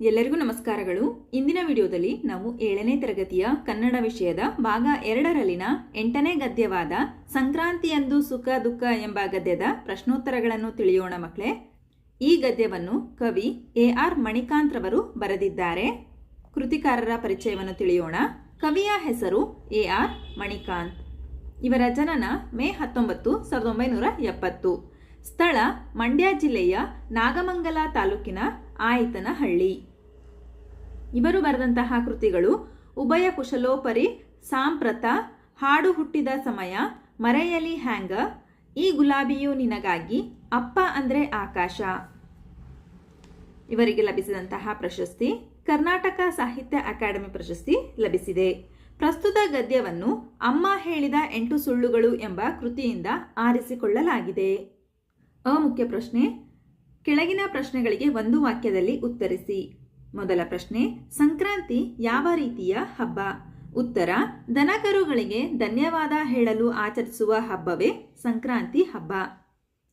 ಎಲ್ಲರಿಗೂ ನಮಸ್ಕಾರಗಳು. ಇಂದಿನ ವಿಡಿಯೋದಲ್ಲಿ ನಾವು ಏಳನೇ ತರಗತಿಯ ಕನ್ನಡ ವಿಷಯದ ಭಾಗ ಎರಡರಲ್ಲಿನ ಎಂಟನೇ ಗದ್ಯವಾದ ಸಂಕ್ರಾಂತಿಯಂದು ಸುಖ ದುಃಖ ಎಂಬ ಗದ್ಯದ ಪ್ರಶ್ನೋತ್ತರಗಳನ್ನು ತಿಳಿಯೋಣ ಮಕ್ಕಳೇ. ಈ ಗದ್ಯವನ್ನು ಕವಿ ಎ ಆರ್ ಮಣಿಕಾಂತ್ ರವರು ಬರೆದಿದ್ದಾರೆ. ಕೃತಿಕಾರರ ಪರಿಚಯವನ್ನು ತಿಳಿಯೋಣ. ಕವಿಯ ಹೆಸರು ಎ ಆರ್ ಮಣಿಕಾಂತ್. ಇವರ ಜನನ ಮೇ ಹತ್ತೊಂಬತ್ತು, ಸಾವಿರದ ಒಂಬೈನೂರ ಎಪ್ಪತ್ತು. ಸ್ಥಳ ಮಂಡ್ಯ ಜಿಲ್ಲೆಯ ನಾಗಮಂಗಲ ತಾಲೂಕಿನ ಆಯತನಹಳ್ಳಿ. ಇವರು ಬರೆದಂತಹ ಕೃತಿಗಳು ಉಭಯ ಕುಶಲೋಪರಿ, ಸಾಂಪ್ರತ, ಹಾಡು ಹುಟ್ಟಿದ ಸಮಯ, ಮರೆಯಲಿ ಹ್ಯಾಂಗ, ಈ ಗುಲಾಬಿಯು ನಿನಗಾಗಿ ಅಪ್ಪ ಅಂದರೆ ಆಕಾಶ. ಇವರಿಗೆ ಲಭಿಸಿದಂತಹ ಪ್ರಶಸ್ತಿ ಕರ್ನಾಟಕ ಸಾಹಿತ್ಯ ಅಕಾಡೆಮಿ ಪ್ರಶಸ್ತಿ ಲಭಿಸಿದೆ. ಪ್ರಸ್ತುತ ಗದ್ಯವನ್ನು ಅಮ್ಮ ಹೇಳಿದ ಎಂಟು ಸುಳ್ಳುಗಳು ಎಂಬ ಕೃತಿಯಿಂದ ಆರಿಸಿಕೊಳ್ಳಲಾಗಿದೆ. ಅಮುಖ್ಯ ಪ್ರಶ್ನೆ, ಕೆಳಗಿನ ಪ್ರಶ್ನೆಗಳಿಗೆ ಒಂದು ವಾಕ್ಯದಲ್ಲಿ ಉತ್ತರಿಸಿ. ಮೊದಲ ಪ್ರಶ್ನೆ, ಸಂಕ್ರಾಂತಿ ಯಾವ ರೀತಿಯ ಹಬ್ಬ? ಉತ್ತರ, ದನಕರುಗಳಿಗೆ ಧನ್ಯವಾದ ಹೇಳಲು ಆಚರಿಸುವ ಹಬ್ಬವೇ ಸಂಕ್ರಾಂತಿ ಹಬ್ಬ.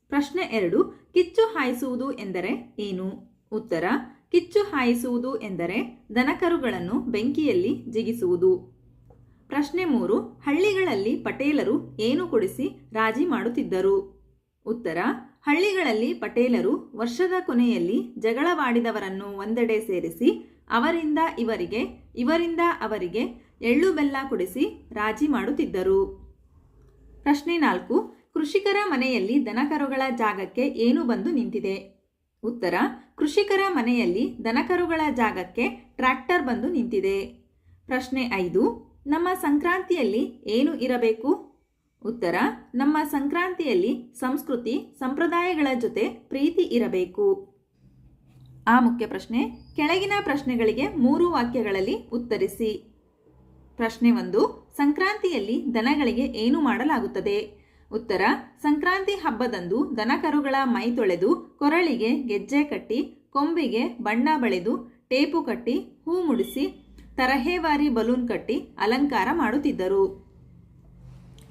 ಪ್ರಶ್ನೆ ಎರಡು, ಕಿಚ್ಚು ಹಾಯಿಸುವುದು ಎಂದರೆ ಏನು? ಉತ್ತರ, ಕಿಚ್ಚು ಹಾಯಿಸುವುದು ಎಂದರೆ ದನಕರುಗಳನ್ನು ಬೆಂಕಿಯಲ್ಲಿ ಜಿಗಿಸುವುದು. ಪ್ರಶ್ನೆ ಮೂರು, ಹಳ್ಳಿಗಳಲ್ಲಿ ಪಟೇಲರು ಏನು ಕೊಡಿಸಿ ರಾಜಿ ಮಾಡುತ್ತಿದ್ದರು? ಉತ್ತರ ಹಳ್ಳಿಗಳಲ್ಲಿ ಪಟೇಲರು ವರ್ಷದ ಕೊನೆಯಲ್ಲಿ ಜಗಳವಾಡಿದವರನ್ನು ಒಂದೆಡೆ ಸೇರಿಸಿ, ಅವರಿಂದ ಇವರಿಗೆ, ಇವರಿಂದ ಅವರಿಗೆ ಎಳ್ಳು ಬೆಲ್ಲ ಕೊಡಿಸಿ ರಾಜಿ ಮಾಡುತ್ತಿದ್ದರು. ಪ್ರಶ್ನೆ ನಾಲ್ಕು, ಕೃಷಿಕರ ಮನೆಯಲ್ಲಿ ದನಕರುಗಳ ಜಾಗಕ್ಕೆ ಏನು ಬಂದು ನಿಂತಿದೆ? ಉತ್ತರ, ಕೃಷಿಕರ ಮನೆಯಲ್ಲಿ ದನಕರುಗಳ ಜಾಗಕ್ಕೆ ಟ್ರ್ಯಾಕ್ಟರ್ ಬಂದು ನಿಂತಿದೆ. ಪ್ರಶ್ನೆ ಐದು, ನಮ್ಮ ಸಂಕ್ರಾಂತಿಯಲ್ಲಿ ಏನು ಇರಬೇಕು? ಉತ್ತರ, ನಮ್ಮ ಸಂಕ್ರಾಂತಿಯಲ್ಲಿ ಸಂಸ್ಕೃತಿ, ಸಂಪ್ರದಾಯಗಳ ಜೊತೆ ಪ್ರೀತಿ ಇರಬೇಕು. ಆ ಮುಖ್ಯ ಪ್ರಶ್ನೆ, ಕೆಳಗಿನ ಪ್ರಶ್ನೆಗಳಿಗೆ ಮೂರು ವಾಕ್ಯಗಳಲ್ಲಿ ಉತ್ತರಿಸಿ. ಪ್ರಶ್ನೆ ಒಂದು, ಸಂಕ್ರಾಂತಿಯಲ್ಲಿ ದನಗಳಿಗೆ ಏನು ಮಾಡಲಾಗುತ್ತದೆ? ಉತ್ತರ, ಸಂಕ್ರಾಂತಿ ಹಬ್ಬದಂದು ದನಕರುಗಳ ಮೈ ತೊಳೆದು ಕೊರಳಿಗೆ ಗೆಜ್ಜೆ ಕಟ್ಟಿ, ಕೊಂಬಿಗೆ ಬಣ್ಣ ಬಳೆದು ಟೇಪು ಕಟ್ಟಿ, ಹೂ ಮುಡಿಸಿ, ತರಹೇವಾರಿ ಬಲೂನ್ ಕಟ್ಟಿ ಅಲಂಕಾರ ಮಾಡುತ್ತಿದ್ದರು.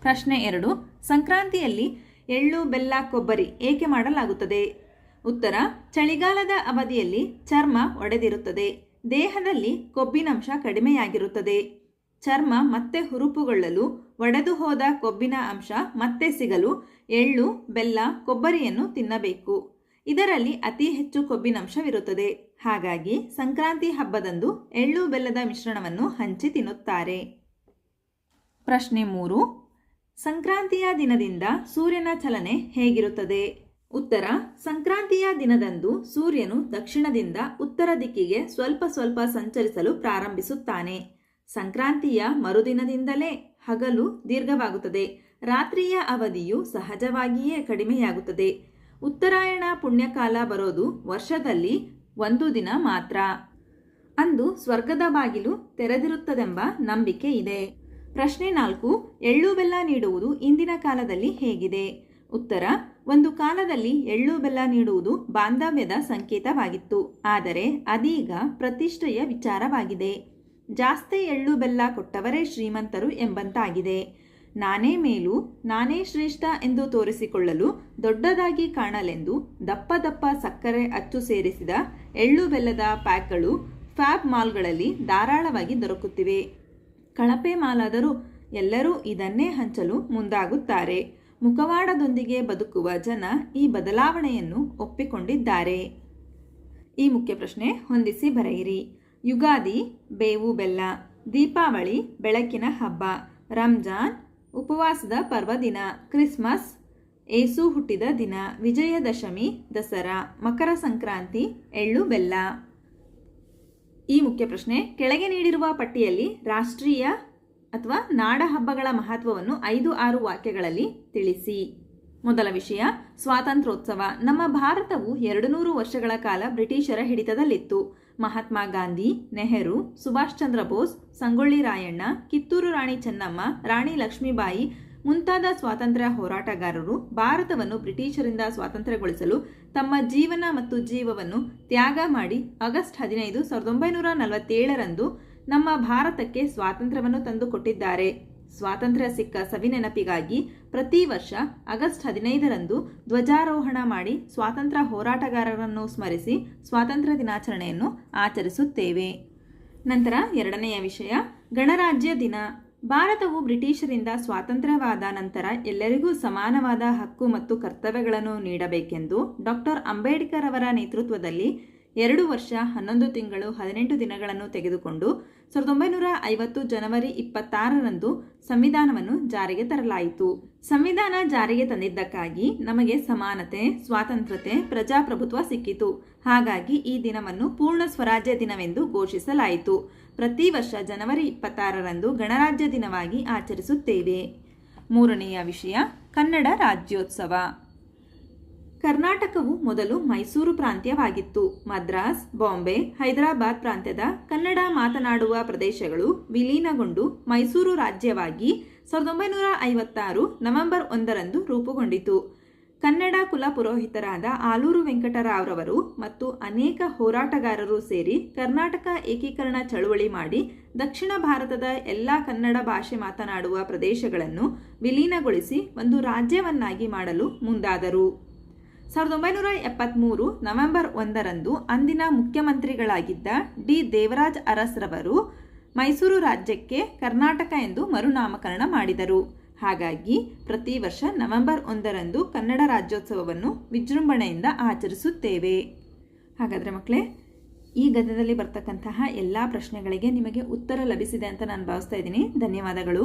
ಪ್ರಶ್ನೆ ಎರಡು, ಸಂಕ್ರಾಂತಿಯಲ್ಲಿ ಎಳ್ಳು, ಬೆಲ್ಲ, ಕೊಬ್ಬರಿ ಏಕೆ ಮಾಡಲಾಗುತ್ತದೆ? ಉತ್ತರ, ಚಳಿಗಾಲದ ಅವಧಿಯಲ್ಲಿ ಚರ್ಮ ಒಡೆದಿರುತ್ತದೆ. ದೇಹದಲ್ಲಿ ಕೊಬ್ಬಿನಂಶ ಕಡಿಮೆಯಾಗಿರುತ್ತದೆ. ಚರ್ಮ ಮತ್ತೆ ಹುರುಪುಗೊಳ್ಳಲು ಒಡೆದು ಹೋದ ಕೊಬ್ಬಿನ ಅಂಶ ಮತ್ತೆ ಸಿಗಲು ಎಳ್ಳು, ಬೆಲ್ಲ, ಕೊಬ್ಬರಿಯನ್ನು ತಿನ್ನಬೇಕು. ಇದರಲ್ಲಿ ಅತಿ ಹೆಚ್ಚು ಕೊಬ್ಬಿನಂಶವಿರುತ್ತದೆ. ಹಾಗಾಗಿ ಸಂಕ್ರಾಂತಿ ಹಬ್ಬದಂದು ಎಳ್ಳು, ಬೆಲ್ಲದ ಮಿಶ್ರಣವನ್ನು ಹಂಚಿ ತಿನ್ನುತ್ತಾರೆ. ಪ್ರಶ್ನೆ ಮೂರು ಸಂಕ್ರಾಂತಿಯ ದಿನದಿಂದ ಸೂರ್ಯನ ಚಲನೆ ಹೇಗಿರುತ್ತದೆ? ಉತ್ತರ, ಸಂಕ್ರಾಂತಿಯ ದಿನದಂದು ಸೂರ್ಯನು ದಕ್ಷಿಣದಿಂದ ಉತ್ತರ ದಿಕ್ಕಿಗೆ ಸ್ವಲ್ಪ ಸ್ವಲ್ಪ ಸಂಚರಿಸಲು ಪ್ರಾರಂಭಿಸುತ್ತಾನೆ. ಸಂಕ್ರಾಂತಿಯ ಮರುದಿನದಿಂದಲೇ ಹಗಲು ದೀರ್ಘವಾಗುತ್ತದೆ. ರಾತ್ರಿಯ ಅವಧಿಯು ಸಹಜವಾಗಿಯೇ ಕಡಿಮೆಯಾಗುತ್ತದೆ. ಉತ್ತರಾಯಣ ಪುಣ್ಯಕಾಲ ಬರೋದು ವರ್ಷದಲ್ಲಿ ಒಂದು ದಿನ ಮಾತ್ರ. ಅಂದು ಸ್ವರ್ಗದ ಬಾಗಿಲು ತೆರೆದಿರುತ್ತದೆಂಬ ನಂಬಿಕೆ ಇದೆ. ಪ್ರಶ್ನೆ ನಾಲ್ಕು, ಎಳ್ಳು ಬೆಲ್ಲ ನೀಡುವುದು ಇಂದಿನ ಕಾಲದಲ್ಲಿ ಹೇಗಿದೆ? ಉತ್ತರ, ಒಂದು ಕಾಲದಲ್ಲಿ ಎಳ್ಳು ಬೆಲ್ಲ ನೀಡುವುದು ಬಾಂಧವ್ಯದ ಸಂಕೇತವಾಗಿತ್ತು. ಆದರೆ ಅದೀಗ ಪ್ರತಿಷ್ಠೆಯ ವಿಚಾರವಾಗಿದೆ. ಜಾಸ್ತಿ ಎಳ್ಳು ಬೆಲ್ಲ ಕೊಟ್ಟವರೇ ಶ್ರೀಮಂತರು ಎಂಬಂತಾಗಿದೆ. ನಾನೇ ಮೇಲು, ನಾನೇ ಶ್ರೇಷ್ಠ ಎಂದು ತೋರಿಸಿಕೊಳ್ಳಲು ದೊಡ್ಡದಾಗಿ ಕಾಣಲೆಂದು ದಪ್ಪ ದಪ್ಪ ಸಕ್ಕರೆ ಅಚ್ಚು ಸೇರಿಸಿದ ಎಳ್ಳು ಬೆಲ್ಲದ ಪ್ಯಾಕ್ಗಳು ಫ್ಯಾಬ್ ಮಾಲ್ಗಳಲ್ಲಿ ಧಾರಾಳವಾಗಿ ದೊರಕುತ್ತಿವೆ. ಕಳಪೆ ಮಾಲಾದರೂ ಎಲ್ಲರೂ ಇದನ್ನೇ ಹಂಚಲು ಮುಂದಾಗುತ್ತಾರೆ. ಮುಖವಾಡದೊಂದಿಗೆ ಬದುಕುವ ಜನ ಈ ಬದಲಾವಣೆಯನ್ನು ಒಪ್ಪಿಕೊಂಡಿದ್ದಾರೆ. ಈ ಮುಖ್ಯ ಪ್ರಶ್ನೆ ಹೊಂದಿಸಿ ಬರೆಯಿರಿ. ಯುಗಾದಿ, ಬೇವು ಬೆಲ್ಲ, ದೀಪಾವಳಿ, ಬೆಳಕಿನ ಹಬ್ಬ, ರಂಜಾನ್, ಉಪವಾಸದ ಪರ್ವದಿನ, ಕ್ರಿಸ್ಮಸ್, ಏಸು ಹುಟ್ಟಿದ ದಿನ, ವಿಜಯದಶಮಿ, ದಸರಾ, ಮಕರ ಸಂಕ್ರಾಂತಿ, ಎಳ್ಳು ಬೆಲ್ಲ. ಈ ಮುಖ್ಯ ಪ್ರಶ್ನೆ, ಕೆಳಗೆ ನೀಡಿರುವ ಪಟ್ಟಿಯಲ್ಲಿ ರಾಷ್ಟ್ರೀಯ ಅಥವಾ ನಾಡ ಹಬ್ಬಗಳ ಮಹತ್ವವನ್ನು ಐದು ಆರು ವಾಕ್ಯಗಳಲ್ಲಿ ತಿಳಿಸಿ. ಮೊದಲ ವಿಷಯ, ಸ್ವಾತಂತ್ರ್ಯೋತ್ಸವ. ನಮ್ಮ ಭಾರತವು ಎರಡು ನೂರು ವರ್ಷಗಳ ಕಾಲ ಬ್ರಿಟಿಷರ ಹಿಡಿತದಲ್ಲಿತ್ತು. ಮಹಾತ್ಮ ಗಾಂಧಿ, ನೆಹರು, ಸುಭಾಷ್ ಚಂದ್ರ ಬೋಸ್, ಸಂಗೊಳ್ಳಿ ರಾಯಣ್ಣ, ಕಿತ್ತೂರು ರಾಣಿ ಚೆನ್ನಮ್ಮ, ರಾಣಿ ಲಕ್ಷ್ಮೀಬಾಯಿ ಮುಂತಾದ ಸ್ವಾತಂತ್ರ್ಯ ಹೋರಾಟಗಾರರು ಭಾರತವನ್ನು ಬ್ರಿಟಿಷರಿಂದ ಸ್ವಾತಂತ್ರ್ಯಗೊಳಿಸಲು ತಮ್ಮ ಜೀವನ ಮತ್ತು ಜೀವವನ್ನು ತ್ಯಾಗ ಮಾಡಿ ಆಗಸ್ಟ್ ಹದಿನೈದು ಸಾವಿರದ ಒಂಬೈನೂರ ನಲವತ್ತೇಳರಂದು ನಮ್ಮ ಭಾರತಕ್ಕೆ ಸ್ವಾತಂತ್ರ್ಯವನ್ನು ತಂದುಕೊಟ್ಟಿದ್ದಾರೆ. ಸ್ವಾತಂತ್ರ್ಯ ಸಿಕ್ಕ ಸವಿನೆನಪಿಗಾಗಿ ಪ್ರತಿ ವರ್ಷ ಆಗಸ್ಟ್ ಹದಿನೈದರಂದು ಧ್ವಜಾರೋಹಣ ಮಾಡಿ ಸ್ವಾತಂತ್ರ್ಯ ಹೋರಾಟಗಾರರನ್ನು ಸ್ಮರಿಸಿ ಸ್ವಾತಂತ್ರ್ಯ ದಿನಾಚರಣೆಯನ್ನು ಆಚರಿಸುತ್ತೇವೆ. ನಂತರ ಎರಡನೆಯ ವಿಷಯ ಗಣರಾಜ್ಯ ದಿನ. ಭಾರತವು ಬ್ರಿಟಿಷರಿಂದ ಸ್ವಾತಂತ್ರ್ಯವಾದ ನಂತರ ಎಲ್ಲರಿಗೂ ಸಮಾನವಾದ ಹಕ್ಕು ಮತ್ತು ಕರ್ತವ್ಯಗಳನ್ನು ನೀಡಬೇಕೆಂದು ಡಾಕ್ಟರ್ ಅಂಬೇಡ್ಕರ್ ಅವರ ನೇತೃತ್ವದಲ್ಲಿ ಎರಡು ವರ್ಷ ಹನ್ನೊಂದು ತಿಂಗಳು ಹದಿನೆಂಟು ದಿನಗಳನ್ನು ತೆಗೆದುಕೊಂಡು ಸಾವಿರದ ಒಂಬೈನೂರ ಐವತ್ತು ಜನವರಿ ಇಪ್ಪತ್ತಾರರಂದು ಸಂವಿಧಾನವನ್ನು ಜಾರಿಗೆ ತರಲಾಯಿತು. ಸಂವಿಧಾನ ಜಾರಿಗೆ ತಂದಿದ್ದಕ್ಕಾಗಿ ನಮಗೆ ಸಮಾನತೆ, ಸ್ವಾತಂತ್ರ್ಯತೆ, ಪ್ರಜಾಪ್ರಭುತ್ವ ಸಿಕ್ಕಿತು. ಹಾಗಾಗಿ ಈ ದಿನವನ್ನು ಪೂರ್ಣ ಸ್ವರಾಜ್ಯ ದಿನವೆಂದು ಘೋಷಿಸಲಾಯಿತು. ಪ್ರತಿ ವರ್ಷ ಜನವರಿ ಇಪ್ಪತ್ತಾರರಂದು ಗಣರಾಜ್ಯ ದಿನವಾಗಿ ಆಚರಿಸುತ್ತೇವೆ. ಮೂರನೆಯ ವಿಷಯ, ಕನ್ನಡ ರಾಜ್ಯೋತ್ಸವ. ಕರ್ನಾಟಕವು ಮೊದಲು ಮೈಸೂರು ಪ್ರಾಂತ್ಯವಾಗಿತ್ತು. ಮದ್ರಾಸ್, ಬಾಂಬೆ, ಹೈದರಾಬಾದ್ ಪ್ರಾಂತ್ಯದ ಕನ್ನಡ ಮಾತನಾಡುವ ಪ್ರದೇಶಗಳು ವಿಲೀನಗೊಂಡು ಮೈಸೂರು ರಾಜ್ಯವಾಗಿ ಸಾವಿರದ ಒಂಬೈನೂರ ಐವತ್ತಾರು ನವೆಂಬರ್ ಒಂದರಂದು ರೂಪುಗೊಂಡಿತು. ಕನ್ನಡ ಕುಲ ಪುರೋಹಿತರಾದ ಆಲೂರು ವೆಂಕಟರಾವ್ರವರು ಮತ್ತು ಅನೇಕ ಹೋರಾಟಗಾರರು ಸೇರಿ ಕರ್ನಾಟಕ ಏಕೀಕರಣ ಚಳುವಳಿ ಮಾಡಿ ದಕ್ಷಿಣ ಭಾರತದ ಎಲ್ಲ ಕನ್ನಡ ಭಾಷೆ ಮಾತನಾಡುವ ಪ್ರದೇಶಗಳನ್ನು ವಿಲೀನಗೊಳಿಸಿ ಒಂದು ರಾಜ್ಯವನ್ನಾಗಿ ಮಾಡಲು ಮುಂದಾದರು. ಸಾವಿರದ ಒಂಬೈನೂರ ಎಪ್ಪತ್ತ್ಮೂರು ನವೆಂಬರ್ ಒಂದರಂದು ಅಂದಿನ ಮುಖ್ಯಮಂತ್ರಿಗಳಾಗಿದ್ದ ಡಿ ದೇವರಾಜ್ ಅರಸ್ರವರು ಮೈಸೂರು ರಾಜ್ಯಕ್ಕೆ ಕರ್ನಾಟಕ ಎಂದು ಮರುನಾಮಕರಣ ಮಾಡಿದರು. ಹಾಗಾಗಿ ಪ್ರತಿ ವರ್ಷ ನವೆಂಬರ್ ಒಂದರಂದು ಕನ್ನಡ ರಾಜ್ಯೋತ್ಸವವನ್ನು ವಿಜೃಂಭಣೆಯಿಂದ ಆಚರಿಸುತ್ತೇವೆ. ಹಾಗಾದರೆ ಮಕ್ಕಳೇ, ಈ ಗದ್ಯದಲ್ಲಿ ಬರ್ತಕ್ಕಂತಹ ಎಲ್ಲ ಪ್ರಶ್ನೆಗಳಿಗೆ ನಿಮಗೆ ಉತ್ತರ ಲಭಿಸಿದೆ ಅಂತ ನಾನು ಭಾವಿಸ್ತಾ ಇದ್ದೀನಿ. ಧನ್ಯವಾದಗಳು.